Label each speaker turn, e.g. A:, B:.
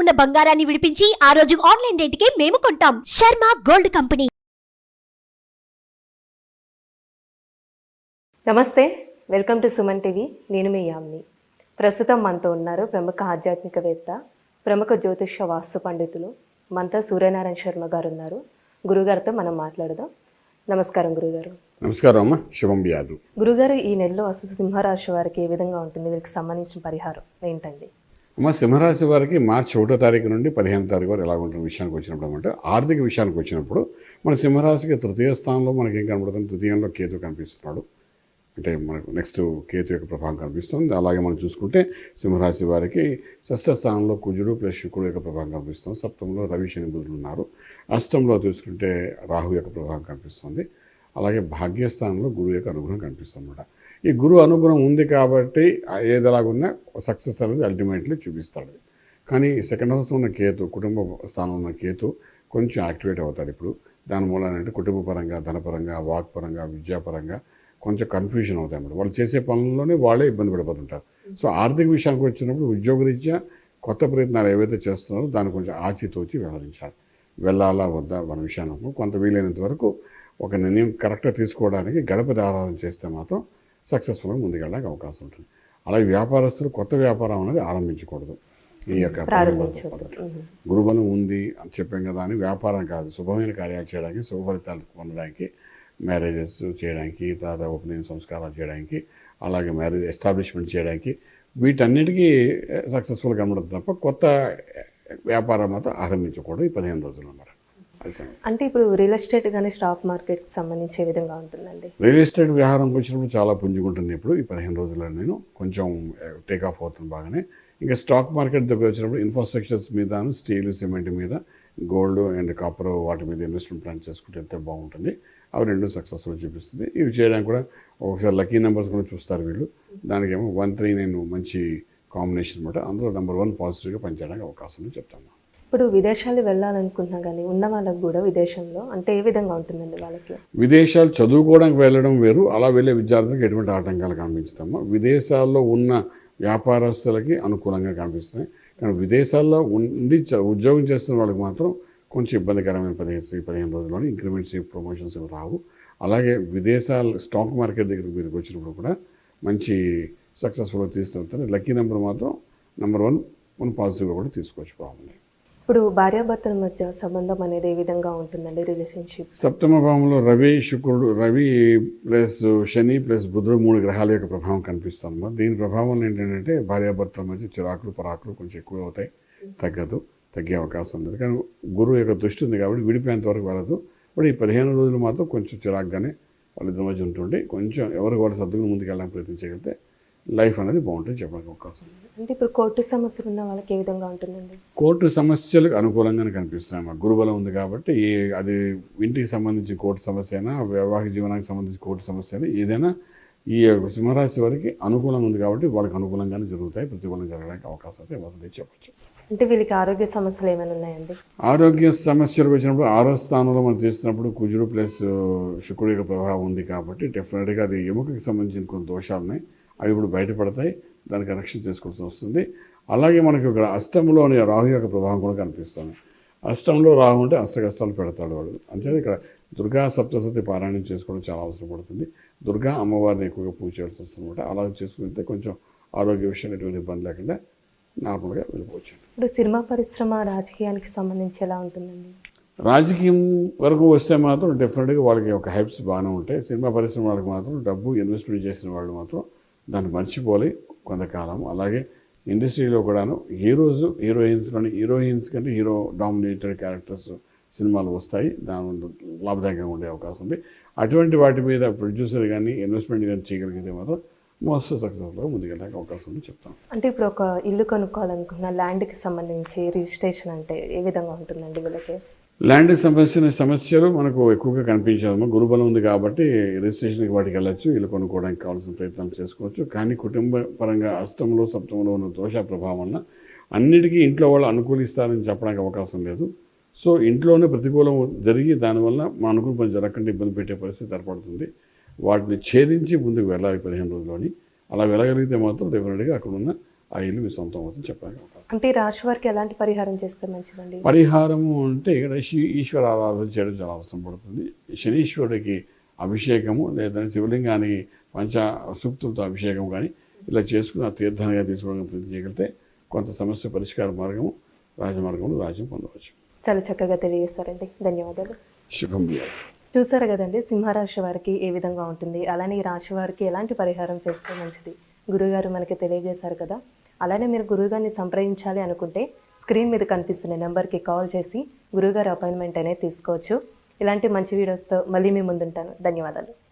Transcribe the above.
A: ఉన్న బంగారాన్ని విడిపించి ఆ రోజు ఆన్లైన్ రేటుకే మేము కొంటాం. Sharma gold company.
B: నమస్తే వెల్కమ్ టు సుమన్ టీవీ. నేను మీ యామ్ని. ప్రస్తుతం మనతో ఉన్నారు ప్రముఖ ఆధ్యాత్మికవేత్త ప్రముఖ జ్యోతిష వాస్తు పండితులు మనతో సూర్యనారాయణ శర్మ గారు ఉన్నారు గురుగారితో మనం మాట్లాడదాం. నమస్కారం గురుగారు.
C: నమస్కారం అమ్మ. శుభం
B: గురుగారు ఈ నెలలో అసలు సింహరాశి వారికి ఏ విధంగా ఉంటుంది? వీరికి సంబంధించిన పరిహారం ఏంటండి?
C: మా సింహరాశి వారికి మార్చి ఒకటో తారీఖు నుండి పదిహేను తారీఖు వరకు ఎలా ఉంటుంది విషయానికి వచ్చినప్పుడు అంటే ఆర్థిక విషయానికి వచ్చినప్పుడు మన సింహరాశికి తృతీయ స్థానంలో మనకి ఏం కనబడుతుంది? తృతీయంలో కేతు కనిపిస్తున్నాడు. అంటే మనకు నెక్స్ట్ కేతు యొక్క ప్రభావం కనిపిస్తుంది. అలాగే మనం చూసుకుంటే సింహరాశి వారికి షష్ఠ స్థానంలో కుజుడు ప్లస్ శుక్రుడు యొక్క ప్రభావం కనిపిస్తుంది. సప్తంలో రవి శని బుధులు ఉన్నారు. అష్టంలో చూసుకుంటే రాహు యొక్క ప్రభావం కనిపిస్తుంది. అలాగే భాగ్యస్థానంలో గురువు యొక్క అనుగ్రహం కనిపిస్తుంది అన్నమాట. ఈ గురువు అనుగ్రహం ఉంది కాబట్టి ఏదలాగున్నా సక్సెస్ అనేది అల్టిమేట్లీ చూపిస్తాడు. కానీ సెకండ్ హౌస్లో ఉన్న కేతు కుటుంబ స్థానంలో ఉన్న కేతు కొంచెం యాక్టివేట్ అవుతాడు ఇప్పుడు. దాని మూలన అంటే కుటుంబ పరంగా ధనపరంగా వాక్ పరంగా విద్యాపరంగా కొంచెం కన్ఫ్యూజన్ అవుతాయి అన్నమాట. వాళ్ళు చేసే పనుల్లోనే వాళ్ళే ఇబ్బంది పడిపోతుంటారు. సో ఆర్థిక విషయానికి వచ్చినప్పుడు ఉద్యోగరీత్యా కొత్త ప్రయత్నాలు ఏవైతే చేస్తున్నారో దాన్ని కొంచెం ఆచితూచి వ్యవహరించాలి. వెళ్ళాలా వద్దా మన విషయానికి కొంత వీలైనంత వరకు ఒక నిర్ణయం కరెక్ట్గా తీసుకోవడానికి గణపతి ఆరాధన చేస్తే మాత్రం సక్సెస్ఫుల్గా ముందుకెళ్ళడానికి అవకాశం ఉంటుంది. అలాగే వ్యాపారస్తులు కొత్త వ్యాపారం అనేది ఆరంభించకూడదు. ఈ యొక్క. గురుబలం ఉంది అని చెప్పాం కదా అని వ్యాపారం కాదు. శుభమైన కార్యాలు చేయడానికి శుభ ఫలితాలు పొందడానికి మ్యారేజెస్ చేయడానికి తర్వాత ఓపెనింగ్ సంస్కారాలు చేయడానికి అలాగే మ్యారేజ్ ఎస్టాబ్లిష్మెంట్ చేయడానికి వీటన్నిటికీ సక్సెస్ఫుల్ కనబడుతుంది తప్ప కొత్త వ్యాపారం మాత్రం ఆరంభించకూడదు ఈ పదిహేను రోజులు అన్నమాట.
B: అంటే ఇప్పుడు రియల్ ఎస్టేట్ కానీ స్టాక్ మార్కెట్కి సంబంధించి విధంగా ఉంటుందండి.
C: రియల్ ఎస్టేట్ వ్యవహారంకి వచ్చినప్పుడు చాలా పుంజుకుంటుంది ఇప్పుడు. ఈ పదిహేను రోజుల్లో నేను కొంచెం టేక్ ఆఫ్ అవుతుంది బాగానే. ఇంకా స్టాక్ మార్కెట్ దగ్గర వచ్చినప్పుడు ఇన్ఫ్రాస్ట్రక్చర్స్ మీద స్టీల్ సిమెంట్ మీద గోల్డ్ అండ్ కాపర్ వాటి మీద ఇన్వెస్ట్మెంట్ ప్లాన్ చేసుకుంటే ఎంత బాగుంటుంది. అవి రెండు సక్సెస్ఫుల్ చూపిస్తుంది. ఇవి చేయడానికి కూడా ఒకసారి లక్కీ నెంబర్స్ కూడా చూస్తారు వీళ్ళు. దానికేమో వన్ త్రీ నైన్ మంచి కాంబినేషన్ అనమాట అందులో నెంబర్ వన్ పాజిటివ్గా పనిచేయడానికి అవకాశం చెప్తాను.
B: ఇప్పుడు విదేశాలు వెళ్ళాలనుకుంటున్నా కానీ ఉన్న వాళ్ళకి కూడా విదేశంలో అంటే ఏ విధంగా ఉంటుందండి వాళ్ళకి?
C: విదేశాలు చదువుకోవడానికి వెళ్ళడం వేరు అలా వెళ్ళే విద్యార్థులకు ఎటువంటి ఆటంకాలు కనిపించుతామో విదేశాల్లో ఉన్న వ్యాపారస్తులకి అనుకూలంగా కనిపిస్తున్నాయి. కానీ విదేశాల్లో ఉండి చ- ఉద్యోగం చేస్తున్న వాళ్ళకి మాత్రం కొంచెం ఇబ్బందికరమైన పదిహేను పదిహేను రోజుల్లోనే ఇంక్రిమెంట్స్ ప్రమోషన్స్ రావు. అలాగే విదేశాల స్టాక్ మార్కెట్ దగ్గరికి మీరు వచ్చినప్పుడు కూడా మంచి సక్సెస్ఫుల్గా తీసుకుంటారు లక్కీ నెంబర్ మాత్రం నెంబర్ వన్ మనం పాజిటివ్గా కూడా తీసుకోవచ్చు బాగుంది
B: ఇప్పుడు భార్యాభర్తల మధ్య సంబంధం అనేది ఏ విధంగా ఉంటుందండి? రిలేషన్షిప్?
C: సప్తమ భావంలో రవి శుక్రుడు రవి ప్లస్ శని ప్లస్ బుధుడు మూడు గ్రహాల యొక్క ప్రభావం కనిపిస్తుంది దీని ప్రభావం ఏంటంటే భార్యాభర్తల మధ్య చిరాకులు పరాకులు కొంచెం ఎక్కువ అవుతాయి. తగ్గదు తగ్గే అవకాశం ఉంది కానీ గురువు యొక్క దృష్టి ఉంది కాబట్టి విడిపోయేంత వరకు వెళ్ళదు. ఇప్పుడు ఈ పదిహేను రోజులు మాత్రం కొంచెం చిరాకుగానే వాళ్ళిద్దరి మధ్య ఉంటుండే కొంచెం ఎవరికి వాళ్ళు సర్దుకుని ముందుకు వెళ్ళడానికి ప్రయత్నించగలిగితే లైఫ్ అనేది బాగుంటుంది చెప్పడానికి అవకాశం
B: అంటే ఇప్పుడు కోర్టు సమస్యలు ఉన్న వాళ్ళకి ఏ విధంగా ఉంటుందండి?
C: కోర్టు సమస్యలకు అనుకూలంగానే కనిపిస్తున్నాయి మాకు. గురుబలం ఉంది కాబట్టి అది ఇంటికి సంబంధించి కోర్టు సమస్య అయినా వైవాహిక జీవనానికి సంబంధించి కోర్టు సమస్య అయినా ఏదైనా ఈ సింహరాశి వారికి అనుకూలంగా ఉంది కాబట్టి వాళ్ళకి అనుకూలంగానే జరుగుతాయి ప్రతికూలంగా జరగడానికి అవకాశం అయితే వస్తుంది చెప్పచ్చు.
B: అంటే వీళ్ళకి ఆరోగ్య సమస్యలు ఏమైనా ఉన్నాయండి?
C: ఆరోగ్య సమస్యలకు వచ్చినప్పుడు ఆరో స్థానంలో మనం తీసినప్పుడు కుజుడు ప్లస్ శుక్రుడు యొక్క ప్రభావం ఉంది కాబట్టి డెఫినెట్గా అది ఎముకకి సంబంధించిన కొన్ని దోషాలు ఉన్నాయి అవి ఇప్పుడు బయటపడతాయి దానికి రక్షణ చేసుకోవాల్సి వస్తుంది అలాగే మనకి ఇక్కడ అష్టంలోని రాహు యొక్క ప్రభావం కూడా కనిపిస్తుంది. అష్టంలో రాహు ఉంటే అష్ట కష్టాలు పెడతాడు వాడు. అంతే ఇక్కడ దుర్గా సప్తసతి పారాయణం చేసుకోవడం చాలా అవసరం పడుతుంది. దుర్గా అమ్మవారిని ఎక్కువగా పూజ చేయాల్సి వస్తుంది అనమాట. అలా చేసుకుంటే కొంచెం ఆరోగ్య విషయంలో ఎటువంటి ఇబ్బంది లేకుండా నార్మల్గా వెళ్ళిపోవచ్చు.
B: ఇప్పుడు సినిమా పరిశ్రమ రాజకీయానికి సంబంధించి ఎలా ఉంటుందండి?
C: రాజకీయం వరకు వస్తే మాత్రం డెఫినెట్గా వాళ్ళకి ఒక హైప్స్ బాగానే ఉంటాయి. సినిమా పరిశ్రమ వాళ్ళకి మాత్రం డబ్బు ఇన్వెస్ట్మెంట్ చేసిన వాళ్ళు మాత్రం దాన్ని మర్చిపోవాలి కొంతకాలం అలాగే ఇండస్ట్రీలో కూడాను హీరోస్ హీరోయిన్స్లోని హీరోయిన్స్ కంటే హీరో డామినేటెడ్ క్యారెక్టర్స్ సినిమాలు వస్తాయి. దాని వల్ల లాభదాయకంగా ఉండే అవకాశం ఉంది. అటువంటి వాటి మీద ప్రొడ్యూసర్ కానీ ఇన్వెస్ట్మెంట్ కానీ చేయగలిగితే మాత్రం మోస్ట్ సక్సెస్ఫుల్గా ముందుకెళ్ళడానికి అవకాశం ఉంది చెప్తాను
B: అంటే ఇప్పుడు ఒక ఇల్లు కొనుక్కోవాలనుకున్న ల్యాండ్కి సంబంధించి రిజిస్ట్రేషన్ అంటే ఏ విధంగా ఉంటుందండి వీళ్ళకి?
C: ల్యాండ్ సంబంధించిన సమస్యలు మనకు ఎక్కువగా కనిపించదు గురుబలం ఉంది కాబట్టి రిజిస్ట్రేషన్కి వాటికి వెళ్ళచ్చు ఇల్లు కొనుక్కోవడానికి కావాల్సిన ప్రయత్నాలు చేసుకోవచ్చు. కానీ కుటుంబ పరంగా అష్టంలో సప్తమంలో ఉన్న దోష ప్రభావం వలన అన్నిటికీ ఇంట్లో వాళ్ళు అనుకూలిస్తారని చెప్పడానికి అవకాశం లేదు. సో ఇంట్లోనే ప్రతికూలం జరిగి దానివల్ల మా అనుకూల పని జరగకుండా ఇబ్బంది పెట్టే పరిస్థితి ఏర్పడుతుంది. వాటిని ఛేదించి ముందుకు వెళ్ళాలి పదిహేను రోజుల్లోని. అలా వెళ్ళగలిగితే మాత్రం డెఫినెట్గా అక్కడ ఉన్న ఆ ఇల్లు మీ సొంతం అవుతుంది చెప్పడానికి
B: అంటే రాశి వారికి ఎలాంటి పరిహారం చేస్తే మంచిదండి?
C: పరిహారము అంటే ఇక్కడ ఈశ్వర ఆరాధన చేయడం చాలా అవసరం పడుతుంది. శనీశ్వరుడికి అభిషేకము లేదంటే శివలింగానికి పంచ సూక్తులతో అభిషేకం కానీ ఇలా చేసుకుని ఆ తీర్థంగా తీసుకోవడానికి ప్రయత్నం చేయగలిగితే కొంత సమస్య పరిష్కార మార్గము రాజమార్గంలో రాజ్యం పొందవచ్చు.
B: చాలా చక్కగా తెలియజేస్తారండి ధన్యవాదాలు.
C: శుభం
B: చూసారు కదండి సింహరాశి వారికి ఏ విధంగా ఉంటుంది? అలానే ఈ రాశి వారికి ఎలాంటి పరిహారం చేస్తే మంచిది? గురుగారు మనకి తెలియజేశారు కదా అలానే మీరు గురువుగారిని సంప్రదించాలి అనుకుంటే స్క్రీన్ మీద కనిపిస్తున్న నెంబర్కి కాల్ చేసి గురువుగారి అపాయింట్మెంట్ అనేది తీసుకోవచ్చు. ఇలాంటి మంచి వీడియోస్తో మళ్ళీ మీ ముందుంటాను. ధన్యవాదాలు.